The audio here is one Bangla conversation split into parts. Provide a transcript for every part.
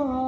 Oh.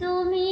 তুমি